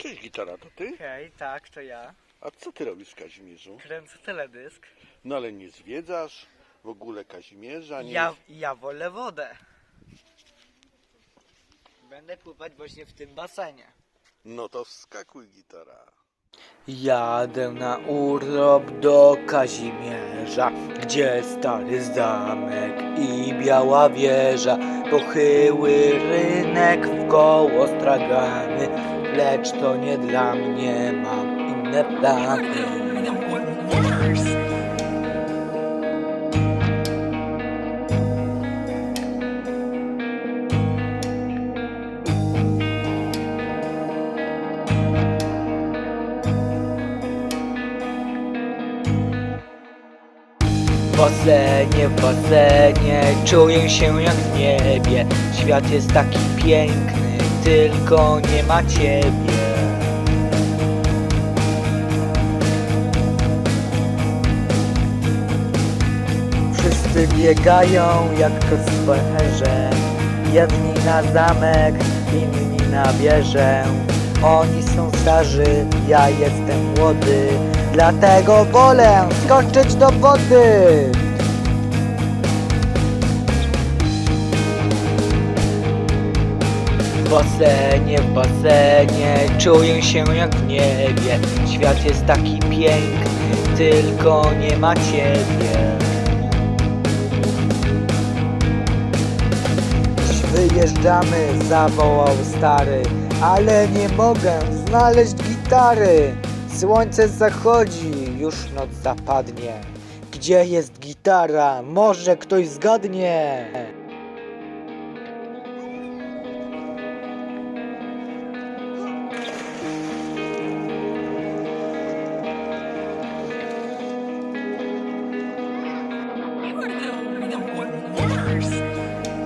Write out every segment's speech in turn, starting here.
Cześć gitara, to ty? Hej, tak, to ja. A co ty robisz w Kazimierzu? Kręcę teledysk. No ale nie zwiedzasz w ogóle Kazimierza, nie... Ja, ja wolę wodę. Będę pływać właśnie w tym basenie. No to wskakuj gitara. Jadę na urlop do Kazimierza, gdzie stary zamek i biała wieża, pochyły rynek w koło stragany, lecz to nie dla mnie, mam inne plany. W basenie, w czuję się jak w niebie Świat jest taki piękny, tylko nie ma ciebie. Wszyscy biegają jak pęcherzem Jedni na zamek, inni na wieżę. Oni są starzy, ja jestem młody. Dlatego wolę skoczyć do wody W basenie, w basenie czuję się jak w niebie Świat jest taki piękny, tylko nie ma ciebie wyjeżdżamy, zawołał stary Ale nie mogę znaleźć gitary Słońce zachodzi, już noc zapadnie Gdzie jest gitara? Może ktoś zgadnie?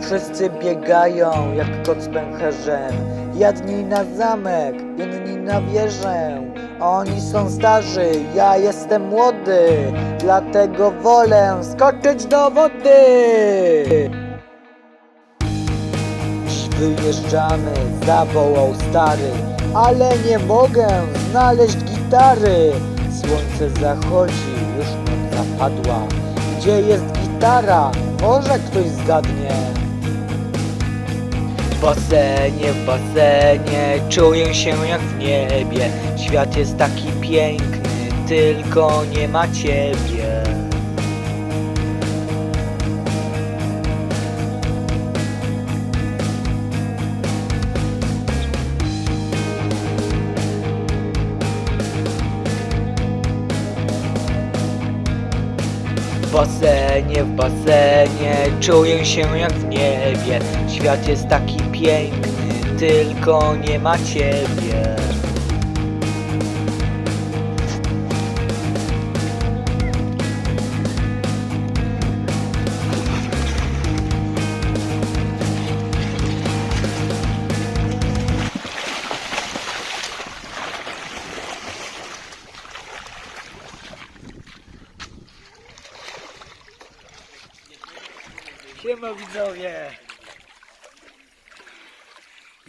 Wszyscy biegają jak kot z pęcherzem. Jedni na zamek, inni na wieżę. Oni są starzy, ja jestem młody Dlatego wolę skoczyć do wody. Wyjeżdżamy, zawołał stary Ale nie mogę znaleźć gitary. Słońce zachodzi, już noc zapadła. Gdzie jest gitara? Może ktoś zgadnie basenie, w basenie. Czuję się jak w niebie. Świat jest taki piękny, tylko nie ma ciebie. W basenie, w basenie. Czuję się jak w niebie. Świat jest taki piękny, tylko nie ma ciebie. Siema widzowie,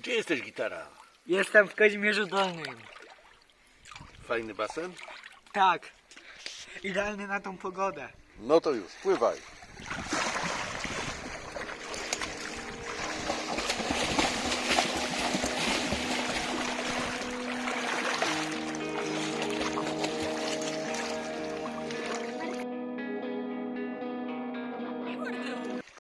Gdzie jesteś gitara? jestem w Kazimierzu Dolnym Fajny basen? Tak, idealny na tą pogodę No to już, pływaj.